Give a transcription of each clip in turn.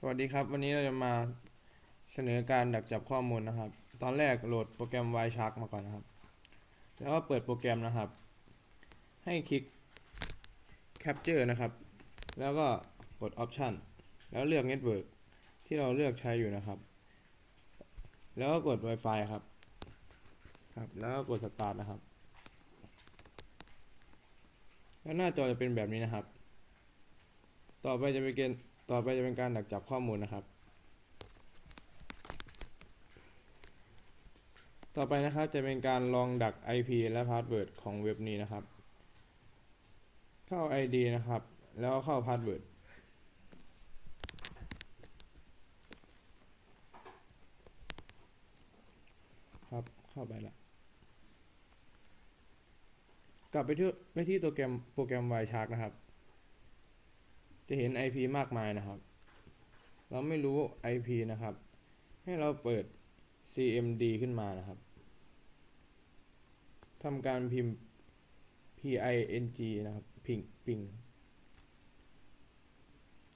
สวัสดีครับ วันนี้เราจะมาเสนอการดักจับข้อมูลนะครับ ตอนแรกโหลดโปรแกรม Wireshark มาก่อนนะครับ แล้วก็เปิดโปรแกรมนะครับ ให้คลิก Capture นะครับ แล้วก็กด Option แล้วเลือก Network ที่เราเลือกใช้อยู่นะครับ แล้วก็กด Wi-Fi ครับครับ แล้วก็กด Start นะครับ แล้วหน้าจอจะเป็นแบบนี้นะครับ ต่อไปจะเป็นเกณฑ์ ต่อไปจะเป็นการดักจับข้อมูลนะครับ ต่อไปนะครับจะเป็นการลองดัก IP และพาสเวิร์ดของเว็บนี้นะครับ เข้า ID นะครับ แล้วเข้าพาสเวิร์ดครับเข้าไปแล้วกลับไปที่ไปที่โปรแกรมโปรแกรม Wireshark นะครับ จะเห็น IP มากมายนะครับ เราไม่รู้ IP นะครับ ให้เราเปิด CMD ขึ้นมานะครับทำการพิมพ์ PING นะครับ พิงพิง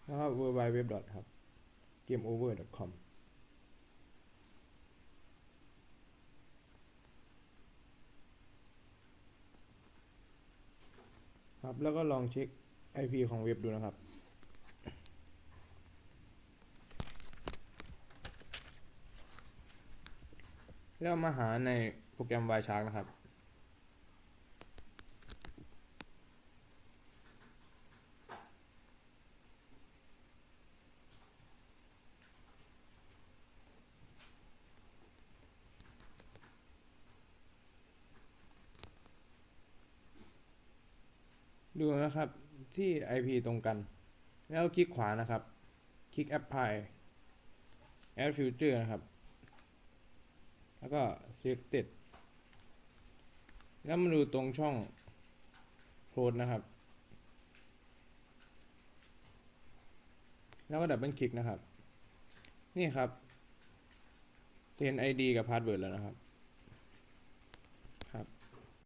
แล้วก็ www. ครับ gameover.com ครับ แล้วก็ลองเช็ค IP ของเว็บดูนะครับ แล้วมาหาในโปรแกรม Wireshark นะครับ ดูนะครับที่ IP ตรงกัน แล้วคลิกขวานะครับ คลิก Apply Add Future นะครับ แล้วก็ Selected แล้วมาดูตรงช่อง Close นะครับ แล้วก็ดับเบิลคลิกนะครับ นี่ครับเห็น ID กับ Password แล้วนะครับ